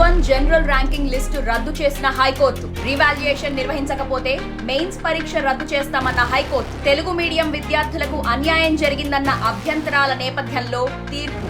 One general ranking list రద్దు చేసిన high court. Revaluation నిర్వహించకపోతే మెయిన్స్ పరీక్ష రద్దు చేస్తామన్న హైకోర్టు. తెలుగు మీడియం విద్యార్థులకు అన్యాయం జరిగిందన్న అభ్యంతరాల నేపథ్యంలో తీర్పు.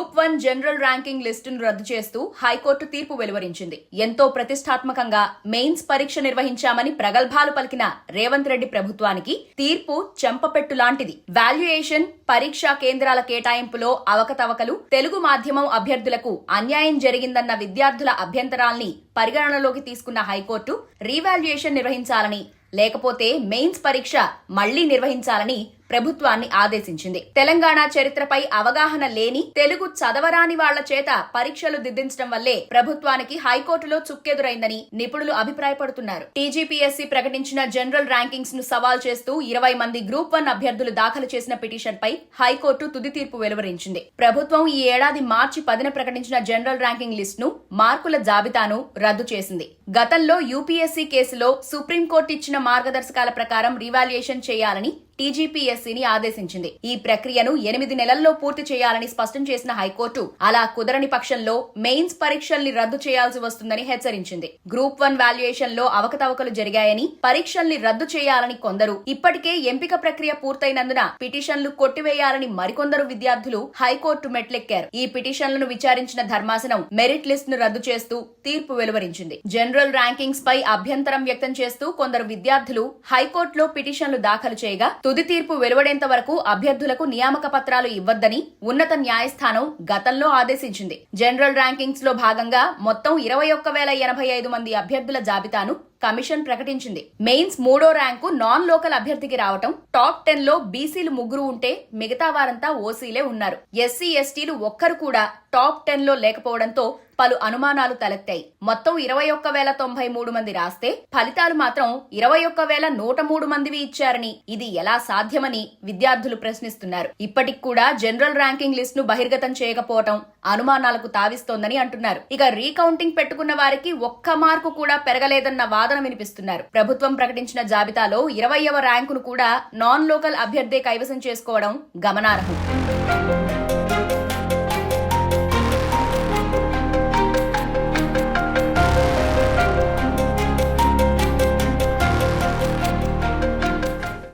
గ్రూప్ వన్ జనరల్ ర్యాంకింగ్ లిస్టును రద్దు చేస్తూ హైకోర్టు తీర్పు వెలువరించింది. ఎంతో ప్రతిష్టాత్మకంగా మెయిన్స్ పరీక్ష నిర్వహించామని ప్రగల్భాలు పలికిన రేవంత్ రెడ్డి ప్రభుత్వానికి తీర్పు చెంపపెట్టు లాంటిది. వాల్యుయేషన్ పరీక్షా కేంద్రాల కేటాయింపులో అవకతవకలు తెలుగు మాధ్యమం అభ్యర్థులకు అన్యాయం జరిగిందన్న విద్యార్థుల అభ్యంతరాల్ని పరిగణనలోకి తీసుకున్న హైకోర్టు రీవాల్యుయేషన్ నిర్వహించాలని లేకపోతే మెయిన్స్ పరీక్ష మళ్ళీ నిర్వహించాలని ప్రభుత్వాన్ని ఆదేశించింది. తెలంగాణ చరిత్రపై అవగాహన లేని తెలుగు చదవరాని వాళ్ళ చేత పరీక్షలు దిద్దించడం వల్లే ప్రభుత్వానికి హైకోర్టులో చుక్కెదురైందని నిపుణులు అభిప్రాయపడుతున్నారు. టీజీపీఎస్సీ ప్రకటించిన జనరల్ ర్యాంకింగ్స్ను సవాల్ చేస్తూ ఇరవై మంది గ్రూప్ వన్ అభ్యర్థులు దాఖలు చేసిన పిటిషన్ పై హైకోర్టు తుది తీర్పు వెలువరించింది. ప్రభుత్వం ఈ ఏడాది మార్చి పదిన ప్రకటించిన జనరల్ ర్యాంకింగ్ లిస్ట్ను మార్కుల జాబితాను రద్దు చేసింది. గతంలో యూపీఎస్సీ కేసులో సుప్రీంకోర్టు ఇచ్చిన మార్గదర్శకాల ప్రకారం రివాల్యుయేషన్ చేయాలని టీజీపీఎస్సీని ఆదేశించింది. ఈ ప్రక్రియను ఎనిమిది నెలల్లో పూర్తి చేయాలని స్పష్టం చేసిన హైకోర్టు అలా కుదరని పక్షంలో మెయిన్స్ పరీక్షల్ని రద్దు చేయాల్సి వస్తుందని హెచ్చరించింది. గ్రూప్ వన్ వాల్యుయేషన్లో అవకతవకలు జరిగాయని పరీక్షల్ని రద్దు చేయాలని కొందరు ఇప్పటికే ఎంపిక ప్రక్రియ పూర్తయినందున పిటిషన్లు కొట్టివేయాలని మరికొందరు విద్యార్థులు హైకోర్టు మెట్లెక్కారు. ఈ పిటిషన్లను విచారించిన ధర్మాసనం మెరిట్ లిస్ట్ను రద్దు చేస్తూ తీర్పు వెలువరించింది. జనరల్ ర్యాంకింగ్స్ పై అభ్యంతరం వ్యక్తం చేస్తూ కొందరు విద్యార్థులు హైకోర్టులో పిటిషన్లు దాఖలు చేయగా తుది తీర్పు వెలువడేంత వరకు అభ్యర్థులకు నియామక పత్రాలు ఇవ్వద్దని ఉన్నత న్యాయస్థానం గతంలో ఆదేశించింది. జనరల్ ర్యాంకింగ్స్లో భాగంగా మొత్తం ఇరవై ఒక్క వేల ఎనభై ఐదు మంది అభ్యర్థుల జాబితాను కమిషన్ ప్రకటించింది. మెయిన్స్ మూడో ర్యాంకు నాన్ లోకల్ అభ్యర్థికి రావటం టాప్ టెన్లో బీసీలు ముగ్గురు ఉంటే మిగతా వారంతా ఓసీలే ఉన్నారు. ఎస్సీ ఎస్టీలు ఒక్కరు కూడా టాప్ టెన్లో లేకపోవడంతో పలు అనుమానాలు తలెత్తాయి. మొత్తం ఇరవై ఒక్క వేల తొంభై మూడు మంది రాస్తే ఫలితాలు మాత్రం ఇరవై ఒక్క వేల నూట మూడు మందివి ఇచ్చారని ఇది ఎలా సాధ్యమని విద్యార్థులు ప్రశ్నిస్తున్నారు. ఇప్పటికి కూడా జనరల్ ర్యాంకింగ్ లిస్ట్ను బహిర్గతం చేయకపోవటం అనుమానాలకు తావిస్తోందని అంటున్నారు. ఇక రీకౌంటింగ్ పెట్టుకున్న వారికి ఒక్క మార్కు కూడా పెరగలేదన్న వాదన వినిపిస్తున్నారు. ప్రభుత్వం ప్రకటించిన జాబితాలో ఇరవైవ ర్యాంకును కూడా నాన్ లోకల్ అభ్యర్థే కైవసం చేసుకోవడం గమనార్హం.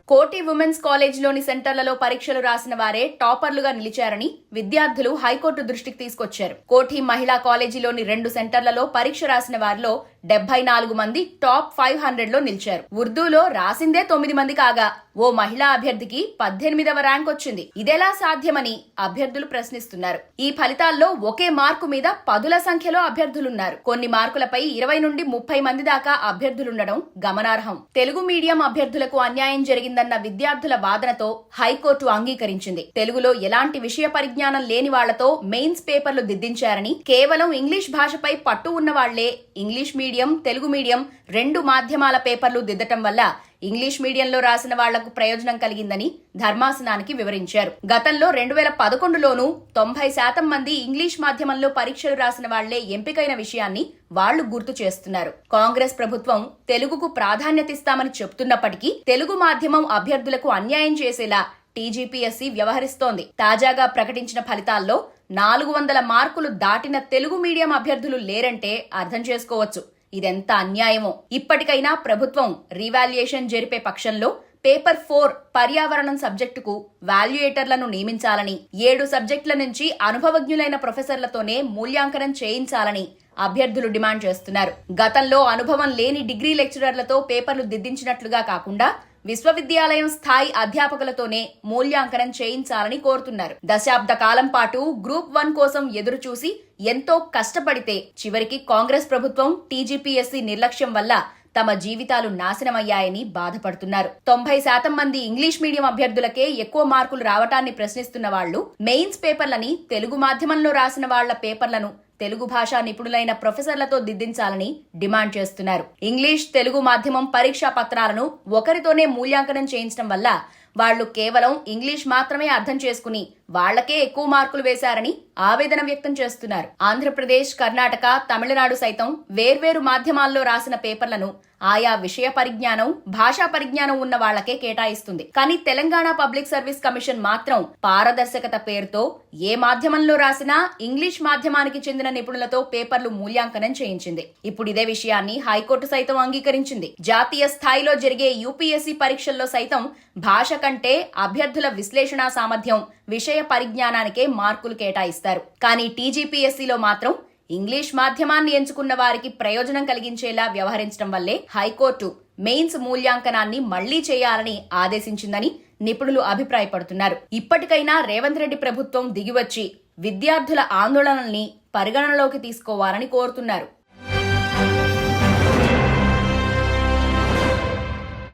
కోటి ఉమెన్స్ కాలేజీలోని సెంటర్లలో పరీక్షలు రాసిన వారే టాపర్లుగా నిలిచారని విద్యార్థులు హైకోర్టు దృష్టికి తీసుకొచ్చారు. కోటి మహిళా కాలేజీలోని రెండు సెంటర్లలో పరీక్ష రాసిన వారిలో డెబ్బై నాలుగు మంది టాప్ ఫైవ్ హండ్రెడ్లో నిలిచారు. ఉర్దూలో రాసిందే తొమ్మిది మంది కాగా ఓ మహిళా అభ్యర్థికి పద్దెనిమిదవ ర్యాంక్ వచ్చింది. ఇదెలా సాధ్యమని అభ్యర్థులు ప్రశ్నిస్తున్నారు. ఈ ఫలితాల్లో ఒకే మార్కు మీద పదుల సంఖ్యలో అభ్యర్థులున్నారు. కొన్ని మార్కులపై ఇరవై నుండి ముప్పై మంది దాకా అభ్యర్థులుండడం గమనార్హం. తెలుగు మీడియం అభ్యర్థులకు అన్యాయం జరిగిందన్న విద్యార్థుల వాదనతో హైకోర్టు అంగీకరించింది. తెలుగులో ఎలాంటి విషయ పరిజ్ఞానం లేని వాళ్ళతో మెయిన్స్ పేపర్లు దిద్దించారని కేవలం ఇంగ్లీష్ భాషపై పట్టు ఉన్నవాళ్ళే ఇంగ్లీష్ మీడియం తెలుగు మీడియం రెండు మాధ్యమాల పేపర్లు దిద్దటం వల్ల ఇంగ్లీష్ మీడియంలో రాసిన వాళ్ళకు ప్రయోజనం కలిగిందని ధర్మాసనానికి వివరించారు. గతంలో రెండు వేల పదకొండులోనూ తొంభై శాతం మంది ఇంగ్లీష్ మాధ్యమంలో పరీక్షలు రాసిన వాళ్ళే ఎంపికైన విషయాన్ని వాళ్ళు గుర్తు చేస్తున్నారు. కాంగ్రెస్ ప్రభుత్వం తెలుగుకు ప్రాధాన్యత ఇస్తామని చెప్తున్నప్పటికీ తెలుగు మాధ్యమం అభ్యర్థులకు అన్యాయం చేసేలా టీజీపీఎస్సీ వ్యవహరిస్తోంది. తాజాగా ప్రకటించిన ఫలితాల్లో నాలుగు వందల మార్కులు దాటిన తెలుగు మీడియం అభ్యర్థులు లేరంటే అర్థం చేసుకోవచ్చు. ఇదెంత అన్యాయమో? ఇప్పటికైనా ప్రభుత్వం రీవాల్యుయేషన్ జరిపే పక్షంలో పేపర్ ఫోర్ పర్యావరణం సబ్జెక్టుకు వాల్యుయేటర్లను నియమించాలని ఏడు సబ్జెక్టుల నుంచి అనుభవజ్ఞులైన ప్రొఫెసర్లతోనే మూల్యాంకనం చేయించాలని అభ్యర్థులు డిమాండ్ చేస్తున్నారు. గతంలో అనుభవం లేని డిగ్రీ లెక్చరర్లతో పేపర్లు దిద్దించినట్లుగా కాకుండా విశ్వవిద్యాలయం స్థాయి అధ్యాపకులతోనే మూల్యాంకనం చేయించాలని కోరుతున్నారు. దశాబ్ద కాలం పాటు గ్రూప్ వన్ కోసం ఎదురుచూసి ఎంతో కష్టపడితే చివరికి కాంగ్రెస్ ప్రభుత్వం టీజీపీఎస్సీ నిర్లక్ష్యం వల్ల తమ జీవితాలు నాశనమయ్యాయని బాధపడుతున్నారు. తొంభై శాతం మంది ఇంగ్లీష్ మీడియం అభ్యర్థులకే ఎక్కువ మార్కులు రావటాన్ని ప్రశ్నిస్తున్న వాళ్ళు మెయిన్స్ పేపర్లని తెలుగు మాధ్యమంలో రాసిన వాళ్ళ పేపర్లను తెలుగు భాషా నిపుణులైన ప్రొఫెసర్లతో దిద్దించాలని డిమాండ్ చేస్తున్నారు. ఇంగ్లీష్ తెలుగు మాధ్యమం పరీక్షా పత్రాలను ఒకరితోనే మూల్యాంకనం చేయించడం వల్ల వాళ్ళు కేవలం ఇంగ్లీష్ మాత్రమే అర్థం చేసుకుని వాళ్ళకే ఎక్కువ మార్కులు వేశారని ఆవేదన వ్యక్తం చేస్తున్నారు. ఆంధ్రప్రదేశ్ కర్ణాటక తమిళనాడు సైతం వేర్వేరు మాధ్యమాల్లో రాసిన పేపర్లను ఆయా విషయ పరిజ్ఞానం భాషా పరిజ్ఞానం ఉన్న వాళ్ళకే కేటాయిస్తుంది. కానీ తెలంగాణ పబ్లిక్ సర్వీస్ కమిషన్ మాత్రం పారదర్శకత పేరుతో ఏ మాధ్యమంలో రాసినా ఇంగ్లీష్ మాధ్యమానికి చెందిన నిపుణులతో పేపర్లు మూల్యాంకనం చేయించింది. ఇప్పుడు ఇదే విషయాన్ని హైకోర్టు సైతం అంగీకరించింది. జాతీయ స్థాయిలో జరిగే యూపీఎస్సీ పరీక్షల్లో సైతం భాష కంటే అభ్యర్థుల విశ్లేషణ సామర్థ్యం విషయ పరిజ్ఞానానికే మార్కులు కేటాయిస్తారు. కానీ టీజీపీఎస్సీలో మాత్రం ఇంగ్లీష్ మాధ్యమాన్ని ఎంచుకున్న వారికి ప్రయోజనం కలిగించేలా వ్యవహరించడం వల్లే హైకోర్టు మెయిన్స్ మూల్యాంకనాన్ని మళ్ళీ చేయాలని ఆదేశించిందని నిపుణులు అభిప్రాయపడుతున్నారు. ఇప్పటికైనా రేవంత్ రెడ్డి ప్రభుత్వం దిగివచ్చి విద్యార్థుల ఆందోళనల్ని పరిగణనలోకి తీసుకోవాలని కోరుతున్నారు.